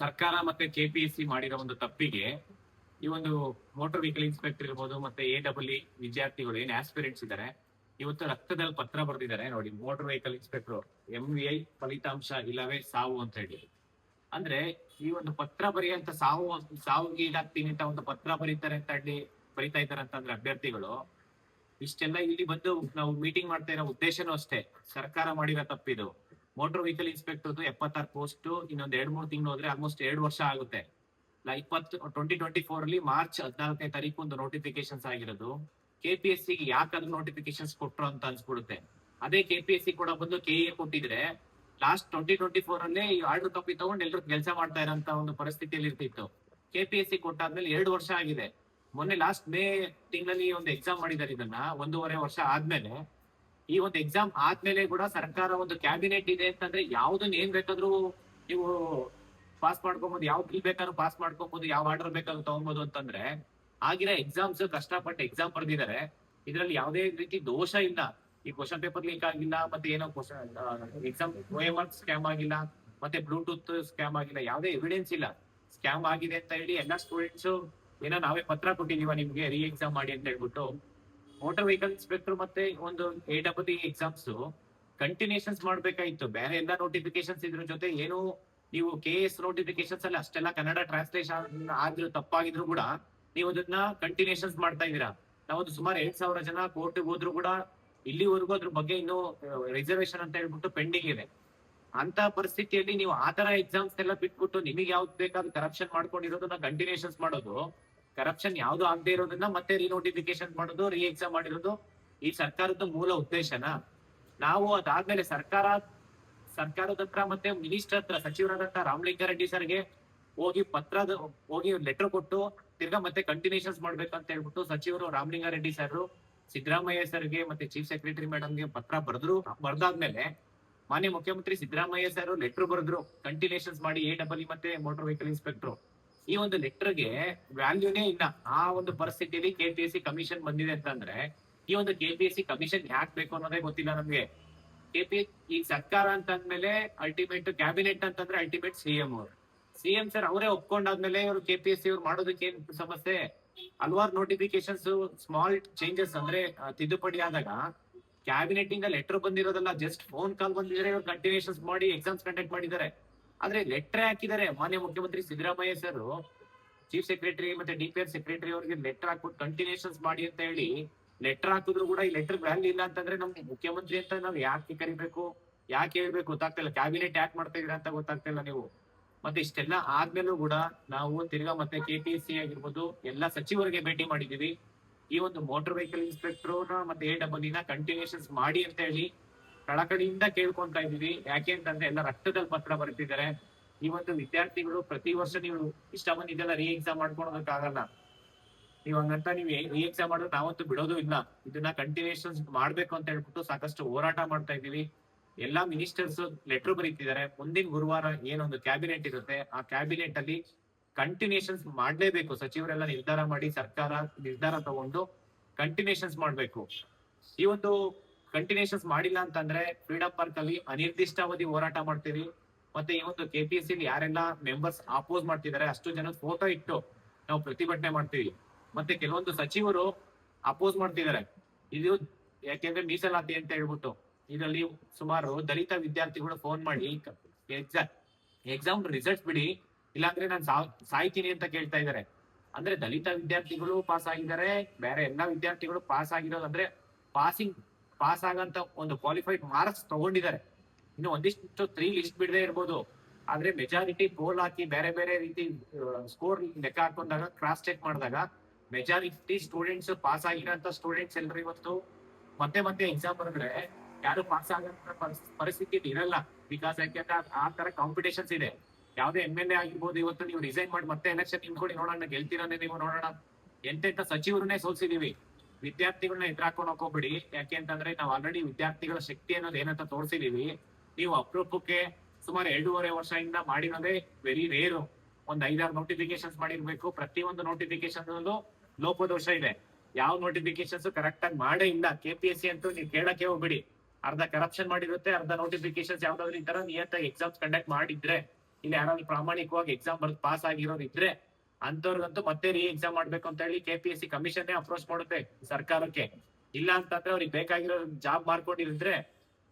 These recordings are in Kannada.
ಸರ್ಕಾರ ಮತ್ತೆ ಕೆಪಿಎಸ್ಸಿ ಮಾಡಿರೋ ಒಂದು ತಪ್ಪಿಗೆ ಈ ಒಂದು ಮೋಟಾರ್ ವೆಹಿಕಲ್ ಇನ್ಸ್ಪೆಕ್ಟರ್ ಇರ್ಬೋದು ಮತ್ತೆ ಎ ಡಬಲ್ ವಿದ್ಯಾರ್ಥಿಗಳು ಏನ್ ಆಸ್ಪಿರೆಂಟ್ಸ್ ಇದ್ದಾರೆ ಇವತ್ತು ರಕ್ತದಲ್ಲಿ ಪತ್ರ ಬರೆದಿದ್ದಾರೆ ನೋಡಿ motor vehicle inspector M V I ಫಲಿತಾಂಶ ಇಲ್ಲವೇ ಸಾವು ಅಂತ ಹೇಳಿ. ಅಂದ್ರೆ ಈ ಒಂದು ಪತ್ರ ಬರೆಯಂತ ಸಾವು, ಸಾವುಗೆ ಈಡಾಗ್ತೀನಿ ಅಂತ ಒಂದು ಪತ್ರ ಬರೀತಾರೆ ಅಂತ ಹೇಳಿ ಬರಿತಾ ಇದ್ದಾರೆ ಅಂತಂದ್ರೆ ಅಭ್ಯರ್ಥಿಗಳು. ಇಷ್ಟೆಲ್ಲ ಇಲ್ಲಿ ಬಂದು ನಾವು ಮೀಟಿಂಗ್ ಮಾಡ್ತಾ ಇರೋ ಉದ್ದೇಶನೂ ಅಷ್ಟೇ. ಸರ್ಕಾರ ಮಾಡಿರೋ ತಪ್ಪಿದು. ಮೋಟಾರ್ ವೆಹಿಕಲ್ ಇನ್ಸ್ಪೆಕ್ಟರ್ ಎಪ್ಪತ್ತಾರು ಪೋಸ್ಟ್ ಇನ್ನೊಂದ್ ಎರಡ್ ಮೂರು ತಿಂಗಳು ಹೋದ್ರೆ ಆಲ್ಮೋಸ್ಟ್ ಎರಡು ವರ್ಷ ಆಗುತ್ತೆ. ಇಪ್ಪತ್ತು ಟ್ವೆಂಟಿ ಟ್ವೆಂಟಿ ಫೋರ್ ಅಲ್ಲಿ ಮಾರ್ಚ್ ಹದಿನಾಲ್ಕನೇ ತಾರೀಕು ಒಂದು ನೋಟಿಫಿಕೇಶನ್ಸ್ ಆಗಿರೋದು. ಕೆಪಿಎಸ್ ಸಿ ಯಾಕಾದ್ರೂ ನೋಟಿಫಿಕೇಶನ್ಸ್ ಕೊಟ್ರು ಅಂತ ಅನ್ಸ್ಬಿಡುತ್ತೆ. ಅದೇ ಕೆಪಿಎಸ್ ಸಿ ಕೂಡ ಬಂದು ಕೆ ಎ ಕೊಟ್ಟಿದ್ರೆ ಲಾಸ್ಟ್ ಟ್ವೆಂಟಿ ಟ್ವೆಂಟಿ ಫೋರ್ ಅಲ್ಲೇ ಈ ಆರ್ಡರ್ ಕಾಪಿ ತಗೊಂಡು ಎಲ್ಲರೂ ಕೆಲಸ ಮಾಡ್ತಾ ಇರೋಂತ ಒಂದು ಪರಿಸ್ಥಿತಿಯಲ್ಲಿ ಇರ್ತಿತ್ತು. ಕೆಪಿಎಸ್ ಸಿ ಕೊಟ್ಟಾದ್ಮೇಲೆ ಎರಡು ವರ್ಷ ಆಗಿದೆ. ಮೊನ್ನೆ ಲಾಸ್ಟ್ ಮೇ ತಿಂಗಳಲ್ಲಿ ಒಂದು ಎಕ್ಸಾಮ್ ಮಾಡಿದ್ದಾರೆ ಇದನ್ನ, ಒಂದೂವರೆ ವರ್ಷ ಆದ್ಮೇಲೆ. ಈ ಒಂದು ಎಕ್ಸಾಮ್ ಆದ್ಮೇಲೆ ಕೂಡ ಸರ್ಕಾರ ಒಂದು ಕ್ಯಾಬಿನೆಟ್ ಇದೆ ಅಂತಂದ್ರೆ ಯಾವ್ದನ್ನ ಏನ್ ಬೇಕಾದ್ರೂ ನೀವು ಪಾಸ್ ಮಾಡ್ಕೊಬಹುದು ಯಾವ ಬಿಲ್ ಬೇಕಾದ್ರೂ ಪಾಸ್ ಮಾಡ್ಕೊಬಹುದು ಯಾವ ಆರ್ಡರ್ ಬೇಕಾದ್ರೂ ತಗೊಬಹುದು ಅಂತಂದ್ರೆ ಆಗಿನ ಎಕ್ಸಾಮ್ಸ್ ಕಷ್ಟಪಟ್ಟು ಎಕ್ಸಾಮ್ ಬರ್ದಿದ್ದಾರೆ. ಇದ್ರಲ್ಲಿ ಯಾವುದೇ ರೀತಿ ದೋಷ ಇಲ್ಲ. ಈ ಕ್ವಶನ್ ಪೇಪರ್ ಲೀಕ್ ಆಗಿಲ್ಲ, ಮತ್ತೆ ಏನೋ ಕ್ವಶನ್ ಎಕ್ಸಾಮ್ ವರ್ಕ್ ಸ್ಕ್ಯಾಮ್ ಆಗಿಲ್ಲ, ಮತ್ತೆ ಬ್ಲೂಟೂತ್ ಸ್ಕ್ಯಾಮ್ ಆಗಿಲ್ಲ, ಯಾವುದೇ ಎವಿಡೆನ್ಸ್ ಇಲ್ಲ. ಸ್ಕ್ಯಾಮ್ ಆಗಿದೆ ಅಂತ ಹೇಳಿ ಎಲ್ಲಾ ಸ್ಟೂಡೆಂಟ್ಸ್ ಏನೋ ನಾವೇ ಪತ್ರ ಕೊಟ್ಟಿದೀವ ನಿಮ್ಗೆ ರೀ ಎಕ್ಸಾಮ್ ಮಾಡಿ ಅಂತ ಹೇಳ್ಬಿಟ್ಟು. ಮೋಟಾರ್ ವೆಹಿಕಲ್ ಇನ್ಸ್ಪೆಕ್ಟರ್ ಮತ್ತೆ ಒಂದು ಎ ಡಬ್ಲ್ಯೂ ಎಕ್ಸಾಮ್ಸ್ ಕಂಟಿನ್ಯೂಷನ್ಸ್ ಮಾಡ್ಬೇಕಾಗಿತ್ತು ಬೇರೆ ಎಲ್ಲ ನೋಟಿಫಿಕೇಶನ್ಸ್ ಇದ್ರ ಜೊತೆ ಏನು ನೀವು ಕೆ ಎಸ್ ನೋಟಿಫಿಕೇಶನ್ಸ್ ಅಲ್ಲಿ ಅಷ್ಟೆಲ್ಲ ಕನ್ನಡ ಟ್ರಾನ್ಸ್ಲೇಷನ್ ಆದ್ರೂ ತಪ್ಪಾಗಿದ್ರು ಕೂಡ ನೀವು ಅದನ್ನ ಕಂಟಿನ್ಯೂಷನ್ಸ್ ಮಾಡ್ತಾ ಇದೀರಾ ನಾವೊಂದು ಸುಮಾರು ಎರಡ್ ಸಾವಿರ ಜನ ಕೋರ್ಟ್ ಹೋದ್ರು ಕೂಡ ಇಲ್ಲಿವರೆಗೂ ಅದ್ರ ಬಗ್ಗೆ ಇನ್ನು ರಿಸರ್ವೇಶನ್ ಅಂತ ಹೇಳ್ಬಿಟ್ಟು ಪೆಂಡಿಂಗ್ ಇದೆ. ಅಂತ ಪರಿಸ್ಥಿತಿಯಲ್ಲಿ ನೀವು ಆತರ ತರ ಎಕ್ಸಾಮ್ಸ್ ಎಲ್ಲ ಬಿಟ್ಬಿಟ್ಟು ನಿಮಗೆ ಯಾವ್ದು ಬೇಕಾದ್ರೂ ಕರಪ್ಷನ್ ಮಾಡ್ಕೊಂಡಿರೋದನ್ನ ಕಂಟಿನ್ಯೂಷನ್ಸ್ ಮಾಡೋದು ಕರಪ್ಷನ್ ಯಾವ್ದು ಆಗದೆ ಇರೋದನ್ನ ಮತ್ತೆ ರಿನೋಟಿಫಿಕೇಶನ್ ಮಾಡೋದು ರೀ ಎಕ್ಸಾಮ್ ಮಾಡಿರೋದು ಈ ಸರ್ಕಾರದ ಮೂಲ ಉದ್ದೇಶನ. ನಾವು ಅದಾದ್ಮೇಲೆ ಸರ್ಕಾರ, ಸರ್ಕಾರದ ಹತ್ರ ಮತ್ತೆ ಮಿನಿಸ್ಟರ್ ಹತ್ರ ಸಚಿವರಾದಂತ ರಾಮಲಿಂಗಾರೆಡ್ಡಿ ಸರ್ಗೆ ಹೋಗಿ ಪತ್ರದ ಹೋಗಿ ಲೆಟರ್ ಕೊಟ್ಟು ತಿರ್ಗಾ ಮತ್ತೆ ಕಂಟಿನ್ಯೂಷನ್ಸ್ ಅಂತ ಹೇಳ್ಬಿಟ್ಟು ಸಚಿವರು ರಾಮಲಿಂಗಾರೆಡ್ಡಿ ಸರ್ ಸಿದ್ದರಾಮಯ್ಯ ಸರ್ಗೆ ಮತ್ತೆ ಚೀಫ್ ಸೆಕ್ರೆಟರಿ ಮೇಡಮ್ಗೆ ಪತ್ರ ಬರೆದ್ರು. ಬರ್ದಾದ್ಮೇಲೆ ಮಾನ್ಯ ಮುಖ್ಯಮಂತ್ರಿ ಸಿದ್ದರಾಮಯ್ಯ ಸರ್ ಲೆಟರ್ ಬರೆದ್ರು. ಕಂಟಿನ್ಯೂಷನ್ಸ್ ಮಾಡಿ ಎ ಡಬಲ್ ಮತ್ತೆ ಮೋಟಾರ್ ವೆಹಿಕಲ್ ಇನ್ಸ್ಪೆಕ್ಟರ್ ಈ ಒಂದು ಲೆಟರ್ಗೆ ವ್ಯಾಲ್ಯೂನೇ ಇಲ್ಲ. ಆ ಒಂದು ಪರಿಸ್ಥಿತಿಯಲ್ಲಿ ಕೆಪಿಎಸ್ಸಿ ಕಮಿಷನ್ ಬಂದಿದೆ ಅಂತಂದ್ರೆ, ಈ ಒಂದು ಕೆಪಿಎಸ್ಸಿ ಕಮಿಷನ್ ಯಾಕೆ ಬೇಕು ಅನ್ನೋದೇ ಗೊತ್ತಿಲ್ಲ ನಮ್ಗೆ. ಕೆಪಿ ಈ ಸರ್ಕಾರ ಅಂತ ಅಂದ್ಮೇಲೆ ಅಲ್ಟಿಮೇಟ್ ಕ್ಯಾಬಿನೆಟ್ ಅಂತಂದ್ರೆ ಅಲ್ಟಿಮೇಟ್ ಸಿಎಂ ಅವರು. ಸಿಎಂ ಸರ್ ಅವರೇ ಒಪ್ಕೊಂಡಾದ್ಮೇಲೆ ಇವರು ಕೆಪಿಎಸ್ಸಿ ಅವ್ರು ಮಾಡೋದಕ್ಕೆ ಏನ್ ಸಮಸ್ಯೆ? ಹಲವಾರು ನೋಟಿಫಿಕೇಶನ್ಸ್ ಸ್ಮಾಲ್ ಚೇಂಜಸ್ ಅಂದ್ರೆ ತಿದ್ದುಪಡಿ ಆದಾಗ ಕ್ಯಾಬಿನೆಟ್ ಇಂದ ಲೆಟರ್ ಬಂದಿರೋದಲ್ಲ ಜಸ್ಟ್ ಫೋನ್ ಕಾಲ್ ಬಂದಿದ್ರೆ ಇವ್ರು ಕಂಟಿನ್ಯೂಷನ್ಸ್ ಮಾಡಿ ಎಕ್ಸಾಮ್ಸ್ ಕಂಡಕ್ಟ್ ಮಾಡಿದ್ದಾರೆ. ಆದ್ರೆ ಲೆಟರ್ ಹಾಕಿದ್ದಾರೆ ಮಾನ್ಯ ಮುಖ್ಯಮಂತ್ರಿ ಸಿದ್ದರಾಮಯ್ಯ ಸರ್ ಚೀಫ್ ಸೆಕ್ರೆಟರಿ ಮತ್ತೆ ಡಿ ಸೆಕ್ರೆಟರಿ ಅವರಿಗೆ ಲೆಟರ್ ಹಾಕ್ಬಿಟ್ಟು ಕಂಟಿನ್ಯೂಷನ್ಸ್ ಮಾಡಿ ಅಂತ ಹೇಳಿ ಲೆಟರ್ ಹಾಕಿದ್ರು ಕೂಡ ಈ ಲೆಟರ್ ವ್ಯಾಲ್ಯೂ ಇಲ್ಲ ಅಂತಂದ್ರೆ ನಮ್ ಮುಖ್ಯಮಂತ್ರಿ ಅಂತ ನಾವು ಯಾಕೆ ಕರಿಬೇಕು, ಯಾಕೆ ಹೇಳ್ಬೇಕು ಗೊತ್ತಾಗ್ತಿಲ್ಲ ಕ್ಯಾಬಿನೆಟ್ ಯಾಕೆ ಮಾಡ್ತಾ ಇದ್ರ ಅಂತ ಗೊತ್ತಾಗ್ತಿಲ್ಲ ನೀವು. ಮತ್ತೆ ಇಷ್ಟೆಲ್ಲ ಆದ್ಮೇಲೂ ಕೂಡ ನಾವು ತಿರ್ಗಾ ಮತ್ತೆ ಕೆ ಟಿ ಸಿ ಆಗಿರ್ಬೋದು ಎಲ್ಲಾ ಸಚಿವರಿಗೆ ಭೇಟಿ ಮಾಡಿದೀವಿ ಈ ಒಂದು ಮೋಟಾರ್ ವೆಹಿಕಲ್ ಇನ್ಸ್ಪೆಕ್ಟರ್ ಮತ್ತೆ ಎ ಡಬಲ್ ಕಂಟಿನ್ಯೂಷನ್ಸ್ ಮಾಡಿ ಅಂತ ಹೇಳಿ ಕಳಕಳಿಯಿಂದ ಕೇಳ್ಕೊಂತ ಇದೀವಿ ಯಾಕೆ ಅಂತಂದ್ರೆ ಎಲ್ಲ ರಕ್ತದಲ್ಲಿ ಪತ್ರ ಬರ್ತಿದ್ದಾರೆ ಒಂದು ವಿದ್ಯಾರ್ಥಿಗಳು ಪ್ರತಿ ವರ್ಷ ನೀವು ಇಷ್ಟ ಬಂದಿದ್ದೆಲ್ಲ ರೀ ಎಕ್ಸಾಮ್ ಮಾಡ್ಕೊಳೋದಕ್ಕಾಗಲ್ಲ. ನೀವು ಹಂಗಂತ ನೀವು ರೀ ಎಕ್ಸಾಮ್ ಮಾಡಿದ್ರೆ ನಾವಂತೂ ಬಿಡೋದು ಇಲ್ಲ. ಇದನ್ನ ಕಂಟಿನ್ಯೂಷನ್ ಮಾಡ್ಬೇಕು ಅಂತ ಹೇಳ್ಬಿಟ್ಟು ಸಾಕಷ್ಟು ಹೋರಾಟ ಮಾಡ್ತಾ ಇದೀವಿ ಎಲ್ಲಾ ಮಿನಿಸ್ಟರ್ಸ್ ಲೆಟರ್ ಬರೀತಿದ್ದಾರೆ. ಮುಂದಿನ ಗುರುವಾರ ಏನೊಂದು ಕ್ಯಾಬಿನೆಟ್ ಇರುತ್ತೆ. ಆ ಕ್ಯಾಬಿನೆಟ್ ಅಲ್ಲಿ ಕಂಟಿನ್ಯೂಷನ್ಸ್ ಮಾಡ್ಲೇಬೇಕು. ಸಚಿವರೆಲ್ಲ ನಿರ್ಧಾರ ಮಾಡಿ ಸರ್ಕಾರ ನಿರ್ಧಾರ ತಗೊಂಡು ಕಂಟಿನ್ಯೂಷನ್ಸ್ ಮಾಡ್ಬೇಕು. ಈ ಒಂದು ಕಂಟಿನ್ಯೂಷನ್ಸ್ ಮಾಡಿಲ್ಲ ಅಂತಂದ್ರೆ ಫ್ರೀಡಂ ಪಾರ್ಕ್ ಅಲ್ಲಿ ಅನಿರ್ದಿಷ್ಟಾವಧಿ ಹೋರಾಟ ಮಾಡ್ತೀವಿ. ಮತ್ತೆ ಈ ಒಂದು ಕೆಪಿಎಸ್ಸಿ ಯಾರೆಲ್ಲ ಮೆಂಬರ್ಸ್ ಅಪೋಸ್ ಮಾಡ್ತಿದ್ದಾರೆ, ಅಷ್ಟು ಜನ ಫೋಟೋ ಇಟ್ಟು ನಾವು ಪ್ರತಿಭಟನೆ ಮಾಡ್ತೀವಿ. ಮತ್ತೆ ಕೆಲವೊಂದು ಸಚಿವರು ಅಪೋಸ್ ಮಾಡ್ತಿದ್ದಾರೆ. ಇದು ಯಾಕೆಂದ್ರೆ ಮೀಸಲಾತಿ ಅಂತ ಹೇಳ್ಬಿಟ್ಟು ಇದರಲ್ಲಿ ಸುಮಾರು ದಲಿತ ವಿದ್ಯಾರ್ಥಿಗಳು ಫೋನ್ ಮಾಡಿ ಎಕ್ಸಾಮ್ ಎಕ್ಸಾಮ್ ರಿಸಲ್ಟ್ಸ್ ಬಿಡಿ, ಇಲ್ಲಾಂದ್ರೆ ನಾನು ಸಾಯ್ತೀನಿ ಅಂತ ಕೇಳ್ತಾ ಇದ್ದಾರೆ. ಅಂದ್ರೆ ದಲಿತ ವಿದ್ಯಾರ್ಥಿಗಳು ಪಾಸ್ ಆಗಿದ್ದಾರೆ, ಬೇರೆ ಎಲ್ಲಾ ವಿದ್ಯಾರ್ಥಿಗಳು ಪಾಸ್ ಆಗಿರೋದಂದ್ರೆ ಪಾಸಿಂಗ್ ಪಾಸ್ ಆಗಂತ ಒಂದು ಕ್ವಾಲಿಫೈಡ್ ಮಾರ್ಕ್ಸ್ ತಗೊಂಡಿದ್ದಾರೆ. ಇನ್ನು ಒಂದಿಷ್ಟು ತ್ರೀ ಲಿಸ್ಟ್ ಬಿಡದೆ ಇರ್ಬೋದು. ಆದ್ರೆ ಮೆಜಾರಿಟಿ ಪೋಲ್ ಹಾಕಿ ಬೇರೆ ಬೇರೆ ರೀತಿ ಸ್ಕೋರ್ ಲೆಕ್ಕ ಹಾಕೊಂಡಾಗ ಕ್ರಾಸ್ ಚೆಕ್ ಮಾಡಿದಾಗ ಮೆಜಾರಿಟಿ ಸ್ಟೂಡೆಂಟ್ಸ್ ಪಾಸ್ ಆಗಿರೋಂತ ಸ್ಟೂಡೆಂಟ್ಸ್ ಎಲ್ಲರೂ ಇವತ್ತು ಮತ್ತೆ ಮತ್ತೆ ಎಕ್ಸಾಮ್ ಬರೆದ್ರೆ ಯಾರು ಪಾಸ್ ಆಗಂತ ಪರಿಸ್- ಪರಿಸ್ಥಿತಿ ಇರಲ್ಲ. ಬಿಕಾಸ್ ಯಾಕೆಂದ್ರೆ ಆ- ತರ ಕಾಂಪಿಟೇಷನ್ಸ್ ಇದೆ. ಯಾವ್ದೇ ಎಂ ಎಲ್ ಎ ಆಗಿರ್ಬೋದು, ಇವತ್ತು ನೀವು ರಿಸೈನ್ ಮಾಡಿ ಮತ್ತೆ ಎಲೆಕ್ಷನ್ ನಿಂತ್ಕೊಂಡು ನೋಡೋಣ ಗೆಲ್ತೀರನ್ನೇ ನೀವು ನೋಡೋಣ. ಎಂತೆಂತ ಸಚಿವರನ್ನೇ ಸೋಲ್ಸಿದೀವಿ. ವಿದ್ಯಾರ್ಥಿಗಳನ್ನ ಎದುರಾಕೊಂಡು ಹೋಗ್ಬೇಡಿ ಯಾಕೆ ಅಂತಂದ್ರೆ ನಾವು ಆಲ್ರೆಡಿ ವಿದ್ಯಾರ್ಥಿಗಳ ಶಕ್ತಿ ಅನ್ನೋದು ಏನಂತ ತೋರಿಸಿದೀವಿ. ನೀವು ಅಪರೂಪಕ್ಕೆ ಸುಮಾರು ಎರಡೂವರೆ ವರ್ಷದಿಂದ ಮಾಡಿರೋದೇ ವೆರಿ ರೇರು ಒಂದ್ ಐದಾರು ನೋಟಿಫಿಕೇಶನ್ಸ್ ಮಾಡಿರ್ಬೇಕು. ಪ್ರತಿಯೊಂದು ನೋಟಿಫಿಕೇಶನ್ ಲೋಪದೋಷ ಇದೆ. ಯಾವ ನೋಟಿಫಿಕೇಶನ್ಸ್ ಕರೆಕ್ಟ್ ಆಗಿ ಮಾಡೇ ಇಲ್ಲ. ಕೆ ಪಿ ಎಸ್ ಸಿ ಅಂತೂ ನೀವು ಕೇಳಕ್ಕೆ ಹೋಗ್ಬಿಡಿ. ಅರ್ಧ ಕರಪ್ಷನ್ ಮಾಡಿರುತ್ತೆ, ಅರ್ಧ ನೋಟಿಫಿಕೇಶನ್ಸ್ ಯಾವ್ದಾದ್ರು ಈ ತರ ಎಕ್ಸಾಮ್ಸ್ ಕಂಡಕ್ಟ್ ಮಾಡಿದ್ರೆ, ಇಲ್ಲಿ ಯಾರಾದ್ರೂ ಪ್ರಾಮಾಣಿಕವಾಗಿ ಎಕ್ಸಾಮ್ ಬರ್ದು ಪಾಸ್ ಆಗಿರೋರು ಇದ್ರೆ ಅಂತವ್ರಿಗಂತೂ ಮತ್ತೆ ರೀ ಎಕ್ಸಾಮ್ ಮಾಡ್ಬೇಕು ಅಂತ ಹೇಳಿ K P S C commission approach ಮಾಡುತ್ತೆ ಸರ್ಕಾರಕ್ಕೆ. ಇಲ್ಲ ಅಂತಂದ್ರೆ ಅವ್ರಿಗೆ ಬೇಕಾಗಿರೋ ಜಾಬ್ ಮಾಡ್ಕೊಂಡಿರಿದ್ರೆ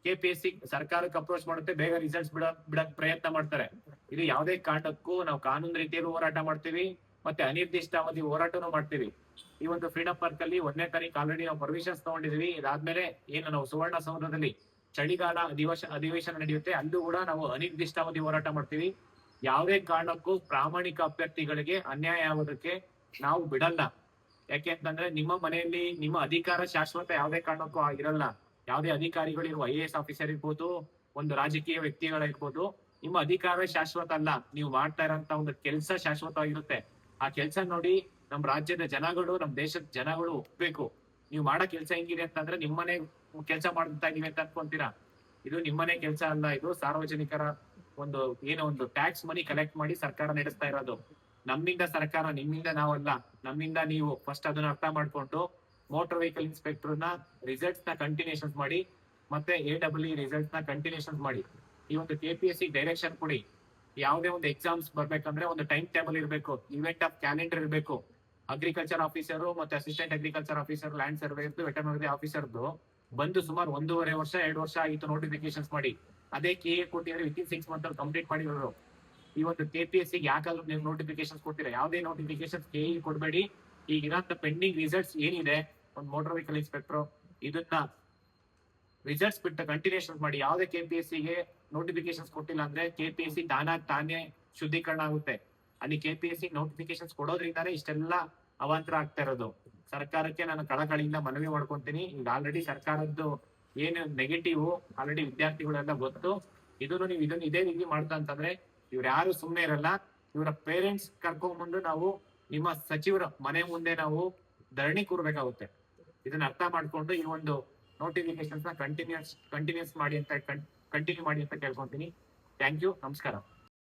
ಕೆ ಪಿ ಎಸ್ ಸಿ ಸರ್ಕಾರಕ್ಕೆ ಅಪ್ರೋಚ್ ಮಾಡುತ್ತೆ, ಬೇಗ ರಿಸಲ್ಟ್ಸ್ ಬಿಡ, ಬಿಡಕ್ ಪ್ರಯತ್ನ ಮಾಡ್ತಾರೆ. ಇದು ಯಾವುದೇ ಕಾರಣಕ್ಕೂ ನಾವು ಕಾನೂನು ರೀತಿಯಲ್ಲಿ ಹೋರಾಟ ಮಾಡ್ತೀವಿ, ಮತ್ತೆ ಅನಿರ್ದಿಷ್ಟಾವಧಿ ಹೋರಾಟನೂ ಮಾಡ್ತೀವಿ. ಈ ಒಂದು ಫ್ರೀಡಂ ಪಾರ್ಕ್ ಅಲ್ಲಿ ಒಂದನೇ ತಾರೀಕು ಆಲ್ರೆಡಿ ನಾವು ಪರ್ಮಿಷನ್ಸ್ ತಗೊಂಡಿದೀವಿ ಇದಾದ್ಮೇಲೆ ಏನು ನಾವು ಸುವರ್ಣ ಸೌಧದಲ್ಲಿ ಚಳಿಗಾಲ ಅಧಿವೇಶ, ಅಧಿವೇಶನ ನಡೆಯುತ್ತೆ, ಅಲ್ಲೂ ಕೂಡ ನಾವು ಅನಿರ್ದಿಷ್ಟಾವಧಿ ಹೋರಾಟ ಮಾಡ್ತೀವಿ. ಯಾವುದೇ ಕಾರಣಕ್ಕೂ ಪ್ರಾಮಾಣಿಕ ಅಭ್ಯರ್ಥಿಗಳಿಗೆ ಅನ್ಯಾಯ ಆಗೋದಕ್ಕೆ ನಾವು ಬಿಡಲ್ಲ. ಯಾಕೆ ಅಂತಂದ್ರೆ ನಿಮ್ಮ ಮನೆಯಲ್ಲಿ ನಿಮ್ಮ ಅಧಿಕಾರ ಶಾಶ್ವತ ಯಾವುದೇ ಕಾರಣಕ್ಕೂ ಆಗಿರಲ್ಲ. ಯಾವುದೇ ಅಧಿಕಾರಿಗಳಿರುವ ಐ ಎ ಎಸ್ ಆಫೀಸರ್ ಇರ್ಬೋದು, ಒಂದು ರಾಜಕೀಯ ವ್ಯಕ್ತಿಗಳಿರ್ಬೋದು ನಿಮ್ಮ ಅಧಿಕಾರ ಶಾಶ್ವತ ಅಲ್ಲ. ನೀವು ಮಾಡ್ತಾ ಇರೋಂತ ಒಂದು ಕೆಲಸ ಶಾಶ್ವತವಾಗಿರುತ್ತೆ. ಆ ಕೆಲಸ ನೋಡಿ ನಮ್ಮ ರಾಜ್ಯದ ಜನಗಳು, ನಮ್ಮ ದೇಶದ ಜನಗಳು ಒಪ್ಬೇಕು. ನೀವು ಮಾಡೋ ಕೆಲಸ ಹೆಂಗಿದೆ ಅಂತಂದ್ರೆ ನಿಮ್ಮನೆ ಕೆಲಸ ಮಾಡ್ತಾ ಅಂತ ಅನ್ಕೊಂತೀರಾ? ಇದು ನಿಮ್ಮನೆ ಕೆಲಸ ಅಲ್ಲ, ಇದು ಸಾರ್ವಜನಿಕರ ಒಂದು ಏನು ಒಂದು ಟ್ಯಾಕ್ಸ್ ಮನಿ ಕಲೆಕ್ಟ್ ಮಾಡಿ ಸರ್ಕಾರ ನಡೆಸ್ತಾ ಇರೋದು. ನಮ್ಮಿಂದ ಸರ್ಕಾರ, ನಿಮ್ಮಿಂದ ನಾವಲ್ಲ. ನಮ್ಮಿಂದ ನೀವು ಫಸ್ಟ್ ಅದನ್ನ ಅರ್ಥ ಮಾಡ್ಕೊಂಡು ಮೋಟಾರ್ ವೆಹಿಕಲ್ ಇನ್ಸ್ಪೆಕ್ಟರ್ನ ರಿಸಲ್ಟ್ಸ್ನ ಕಂಟಿನ್ಯೂಷನ್ ಮಾಡಿ, ಮತ್ತೆ ಎ ಡಬ್ಲ್ಯೂ ರಿಸಲ್ಟ್ಸ್ನ ಕಂಟಿನ್ಯೂಷನ್ ಮಾಡಿ. ಈ ಒಂದು K P S C direction ಕೊಡಿ. ಯಾವುದೇ ಒಂದು ಎಕ್ಸಾಮ್ಸ್ ಬರ್ಬೇಕಂದ್ರೆ ಒಂದು ಟೈಮ್ ಟೇಬಲ್ ಇರಬೇಕು. ಇವೆಂಟ್ ಆಫ್ ಕ್ಯಾಲೆಂಡರ್ ಇರಬೇಕು. ಅಗ್ರಿಕಲ್ಚರ್ ಆಫೀಸರ್ ಮತ್ತೆ ಅಸಿಸ್ಟೆಂಟ್ ಅಗ್ರಿಕಲ್ಚರ್ ಆಫೀಸರ್ ಲ್ಯಾಂಡ್ ಸರ್ವೇರ್ದು ವೆಟರ್ನರಿ ಆಫೀಸರ್ದು ಬಂದು ಸುಮಾರು ಒಂದೂವರೆ ವರ್ಷ, ಎರಡು ವರ್ಷ ಆಯಿತು ನೋಟಿಫಿಕೇಶನ್ಸ್ ಮಾಡಿ. ಅದೇ ಕೆ ಎ ಕೊಟ್ಟಿದ್ರೆ ವಿತಿನ್ ಸಿಕ್ಸ್ ಮಂತ್ ಅಲ್ಲಿ ಕಂಪ್ಲೀಟ್ ಮಾಡಿರೋರು. ಇವತ್ತು ಕೆ ಪಿ ಎಸ್ ಸಿ ಯಾಕಾದ್ರೂ ನೀವು ನೋಟಿಫಿಕೇಶನ್ ಕೊಡ್ತೀರಾ? ಯಾವುದೇ ನೋಟಿಫಿಕೇಶನ್ ಕೆ ಇ ಕೊಡಬೇಡಿ. ಈಗ ಇರೋಂಥ ಪೆಂಡಿಂಗ್ ರಿಸಲ್ಟ್ಸ್ ಏನಿದೆ? ಒಂದು ಮೋಟರ್ ವೆಹಿಕಲ್ ಇನ್ಸ್ಪೆಕ್ಟರ್ ಇದನ್ನ ರಿಸಲ್ಟ್ಸ್ ಬಿಟ್ಟು ಕಂಟಿನ್ಯೂಷನ್ ಮಾಡಿ. ಯಾವುದೇ ಕೆ ಪಿ ಎಸ್ ಸಿಗೆ ನೋಟಿಫಿಕೇಶನ್ಸ್ ಕೊಟ್ಟಿಲ್ಲ ಅಂದ್ರೆ ಕೆ ಪಿ ಎಸ್ ಸಿ ತಾನಾಗ್ ತಾನೇ ಶುದ್ಧೀಕರಣ ಆಗುತ್ತೆ. ಅಲ್ಲಿ K P S C notifications ಕೊಡೋದ್ರಿಂದಾನೇ ಇಷ್ಟೆಲ್ಲ ಅವಾಂತರ ಆಗ್ತಾ ಇರೋದು. ಸರ್ಕಾರಕ್ಕೆ ನಾನು ಕಳಕಳಿಯಿಂದ ಮನವಿ ಮಾಡ್ಕೊಂತೀನಿ. ಈಗ ಆಲ್ರೆಡಿ ಸರ್ಕಾರದ್ದು ಏನು ನೆಗೆಟಿವ್ ಆಲ್ರೆಡಿ ವಿದ್ಯಾರ್ಥಿಗಳೆಲ್ಲ ಗೊತ್ತು. ಇದನ್ನು ನೀವು ಇದನ್ನ ಇದೇ ರೀತಿ ಮಾಡ್ತಾ ಅಂತಂದ್ರೆ ಇವ್ರು ಯಾರು ಸುಮ್ಮನೆ ಇರಲ್ಲ. ಇವರ ಪೇರೆಂಟ್ಸ್ ಕರ್ಕೊಂಡ್ಬಂದು ನಾವು ನಿಮ್ಮ ಸಚಿವರ ಮನೆ ಮುಂದೆ ನಾವು ಧರಣಿ ಕೂರ್ಬೇಕಾಗುತ್ತೆ. ಇದನ್ನ ಅರ್ಥ ಮಾಡ್ಕೊಂಡು ಈ ಒಂದು ನೋಟಿಫಿಕೇಶನ್ಸ್ನ ಕಂಟಿನ್ಯೂಸ್ ಕಂಟಿನ್ಯೂಸ್ ಮಾಡಿ ಅಂತ ಕಂಟಿನ್ಯೂ ಮಾಡಿ ಅಂತ ಕೇಳ್ಕೊಂತೀನಿ. ಥ್ಯಾಂಕ್ ಯು ನಮಸ್ಕಾರ.